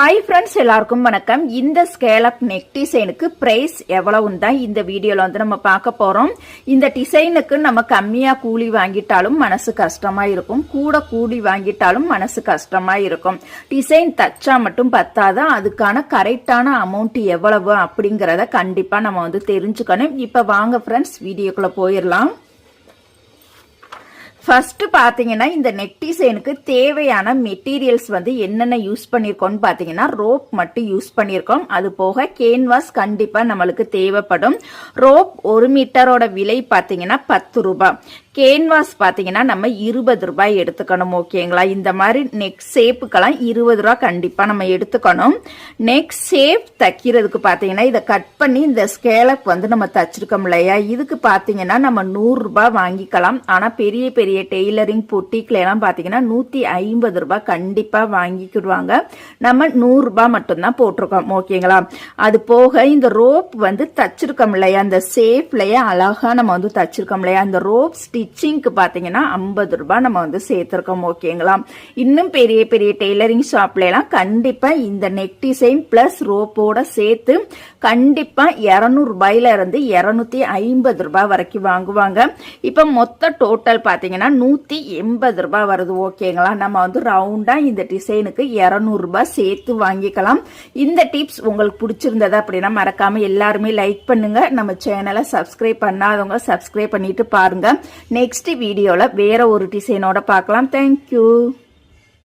Hi friends எல்லாருக்கும் வணக்கம். இந்த ஸ்கேலப் நெக் டிசைனுக்கு ப்ரைஸ் எவ்வளவுன்னு தான் இந்த வீடியோவில் வந்து நம்ம பார்க்க போகிறோம் இந்த டிசைனுக்கு நம்ம கம்மியாக கூலி வாங்கிட்டாலும் மனசு கஷ்டமாக இருக்கும். கூட கூலி வாங்கிட்டாலும் மனசு கஷ்டமாக இருக்கும். டிசைன் தச்சா மட்டும் பத்தாத? அதுக்கான கரெக்டான அமௌண்ட் எவ்வளவு அப்படிங்கிறத கண்டிப்பாக நம்ம வந்து தெரிஞ்சுக்கணும். இப்போ வாங்க ஃப்ரெண்ட்ஸ் வீடியோக்குள்ளே போயிடலாம். ஃபஸ்ட்டு பார்த்தீங்கன்னா இந்த நெக் டிசைனுக்கு தேவையான மெட்டீரியல்ஸ் வந்து என்னென்ன யூஸ் பண்ணியிருக்கோம்னு பார்த்தீங்கன்னா ரோப் மட்டும் யூஸ் பண்ணியிருக்கோம் அது போக கேன்வாஸ் கண்டிப்பாக நம்மளுக்கு தேவைப்படும். ரோப் ஒரு மீட்டரோட விலை பார்த்தீங்கன்னா பத்து ரூபாய். கேன்வாஸ் பார்த்தீங்கன்னா நம்ம இருபது ரூபாய் எடுத்துக்கணும் ஓகேங்களா இந்த மாதிரி நெக் ஷேப்புக்கெல்லாம் இருபது ரூபா கண்டிப்பாக நம்ம எடுத்துக்கணும். நெக் ஷேப் தைக்கிறதுக்கு பார்த்தீங்கன்னா இதை கட் பண்ணி இந்த ஸ்கேலப் வந்து நம்ம தச்சிருக்கோம் இல்லையா? இதுக்கு பார்த்தீங்கன்னா நம்ம நூறுரூபா வாங்கிக்கலாம். ஆனால் பெரிய பெரிய டெய்லரிங் பொட்டிக்ல எல்லாம் பார்த்தீங்கன்னா நூற்றி ஐம்பது ரூபாய் கண்டிப்பாக வாங்கிக்கிடுவாங்க. நம்ம நூறுரூபா மட்டும்தான் போட்டிருக்கோம் ஓகேங்களா? அது போக இந்த ரோப் வந்து தச்சிருக்கோம் இல்லையா? அந்த சேஃப்லையே அழகா நம்ம வந்து தச்சிருக்கோம் இல்லையா? அந்த ரோப் ஸ்டிச்சிங்க்கு பார்த்தீங்கன்னா ஐம்பது ரூபாய் நம்ம வந்து சேர்த்துருக்கோம் ஓகேங்களா? இன்னும் பெரிய பெரிய டெய்லரிங் ஷாப்ல எல்லாம் கண்டிப்பா இந்த நெக் டிசைன் பிளஸ் ரோப்போட சேர்த்து கண்டிப்பா இருநூறு ரூபாயில இருந்து இருநூத்தி ஐம்பது ரூபாய் வரைக்கும் வாங்குவாங்க. இப்ப மொத்த டோட்டல் பார்த்தீங்கன்னா நூற்றி எண்பது ரூபாய் வருது ஓகேங்களா? நம்ம வந்து ரவுண்டாக இந்த டிசைனுக்கு இரநூறுபா சேர்த்து வாங்கிக்கலாம். இந்த டிப்ஸ் உங்களுக்கு பிடிச்சிருந்தது அப்படின்னா மறக்காமல் எல்லாருமே லைக் பண்ணுங்கள் நம்ம சேனலை சப்ஸ்கிரைப் பண்ணாதவங்க சப்ஸ்கிரைப் பண்ணிட்டு பாருங்கள் நெக்ஸ்ட் வீடியோவில் வேற ஒரு டிசைனோட பார்க்கலாம். தேங்க்யூ